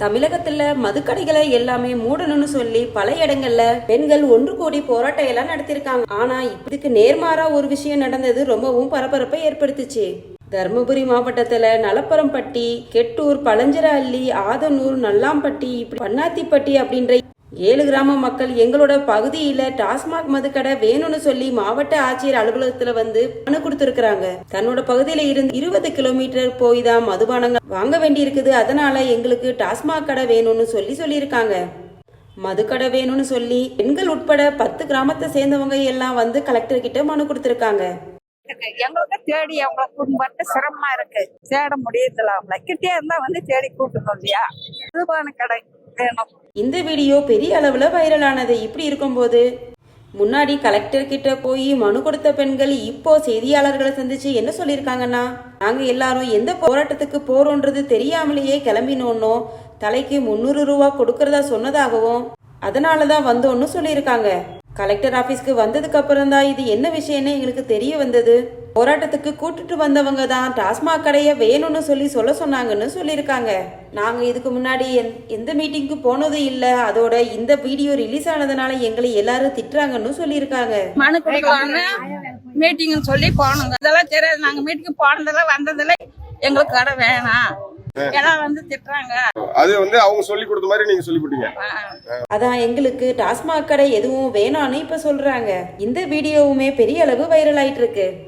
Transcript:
தமிழகத்துல மதுக்கடைகளை எல்லாமே மூடணும்னு சொல்லி பல இடங்கள்ல பெண்கள் ஒன்று கூடி போராட்டம் எல்லாம் நடத்திருக்காங்க ஆனா இதுக்கு நேர்மாறா ஒரு விஷயம் நடந்தது ரொம்பவும் பரபரப்பை ஏற்படுத்துச்சு. தருமபுரி மாவட்டத்துல நலப்பரம்பட்டி கெட்டூர் பழஞ்சர அள்ளி ஆதனூர் நல்லாம்பட்டி இப்படி பன்னாத்திப்பட்டி அப்படின்ற ஏழு கிராம மக்கள் எங்களோட பகுதியில டாஸ்மாக் மதுக்கடை வேணும்னு சொல்லி மாவட்ட ஆட்சியர் அலுவலகத்துல வந்து மனு கொடுத்திருக்காங்க தன்னோட பகுதியில இருந்து இருபது கிலோமீட்டர் போய் தான் மதுபானங்கள் வாங்க வேண்டி இருக்குது அதனால எங்களுக்கு டாஸ்மாக் கடை வேணும்னு சொல்லி சொல்லியிருக்காங்க. மதுக்கடை வேணும்னு சொல்லி பெண்கள் உட்பட பத்து கிராமத்தை சேர்ந்தவங்க எல்லாம் வந்து கலெக்டர் கிட்ட மனு கொடுத்திருக்காங்க. எங்களுக்கு தேடி அவங்கள கூட்டு வரது சிரமமா இருக்கு. தேட முடியறதில்ல அவங்கள. கிட்டே இருந்தா வந்து தேடி கூட்டணும் இல்லையா மதுபான கடை. இந்த வீடியோ பெரிய அளவுல வைரலானது இப்படி இருக்கும்போது முன்னாடி கலெக்டர் கிட்ட போய் மனு கொடுத்த பெண்கள் இப்போ செய்தியாளர்களை சந்திச்சு என்ன சொல்லியிருக்காங்கன்னா நாங்க எல்லாரும் எந்த போராட்டத்துக்கு போறோன்றது தெரியாமலேயே கிளம்பினோன்னோ தலைக்கு முந்நூறு ரூபா கொடுக்கறதா சொன்னதாகவும் அதனால தான் வந்தோன்னு சொல்லியிருக்காங்க. கலெக்டர் ஆபீஸ்க்கு வந்ததுக்கு அப்புறம் தான் இது என்ன விஷயம்னு எங்களுக்கு தெரிய வந்தது. போராட்டத்துக்கு கூட்டிட்டு வந்தவங்க தான். டாஸ்மாக் கடையை வேணும்னு சொல்லி சொல்ல சொன்னாங்கன்னு சொல்லியிருக்காங்க. நாங்க இதுக்கு முன்னாடி எந்- எந்த மீட்டிங்க்கு போனதும் இல்ல. அதோட இந்த வீடியோ ரிலீஸ் ஆனதுனால எங்களை எல்லாரும் திட்டுறாங்கன்னு சொல்லியிருக்காங்க. மனு கொடுக்கலான்னு மீட்டிங்னு சொல்லி போனோங்க. இதெல்லாம் தெரியாது. நாங்க மீட்டிங் போனதில்ல வந்ததில்ல எங்களுக்கு கடை வேணாம். ஏன்னா வந்து திட்டுறாங்க. அது வந்து அவங்க சொல்லி கொடுத்த மாதிரி நீங்க சொல்லி கொடுத்தீங்க. அதான் எங்களுக்கு டாஸ்மாக் கடை எதுவும் வேணாம்னு இப்ப சொல்றாங்க. இந்த வீடியோவுமே பெரிய அளவு வைரல் ஆயிட்டு இருக்கு.